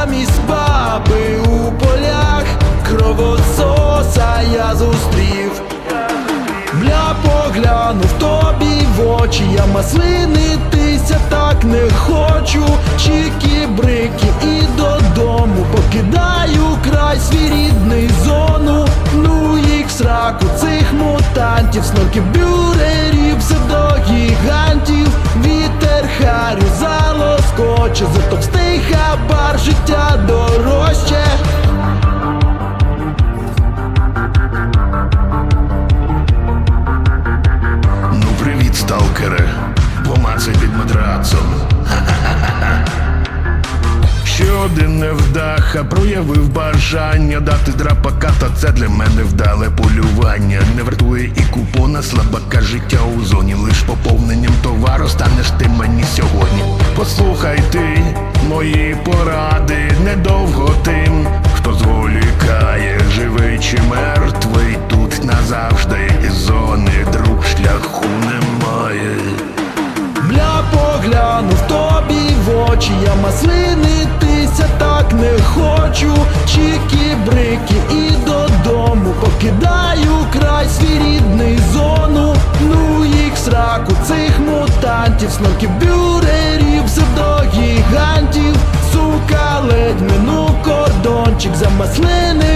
замість баби у полях, кровососа я зустрів. Бля, поглянув тобі в очі, я маслинитися так не хочу. Чіки, брики і додому покидаю край свій рідний зону. Ну їх сраку цих мутантів, снорки бюрерів. Хабар життя дорожче. Ну привіт, сталкере, помацай під матрацом. Ще один невдаха проявив бажання дати драпака, та це для мене вдале полювання. Не вартує і купона слабака життя у зоні. Лиш поповненням товару станеш ти мені сьогодні. Послухай ти мої поради, недовго тим, хто зволікає, живий чи мертвий, тут назавжди із зони друг шляху немає. Бля, поглянув тобі в очі, я маслинитися так не хочу. Чікі брики і додому покидаю край свій рідний мутантів, снорків бюрерів, псевдогігантів, сука, ледь мину кордончик, замаслинив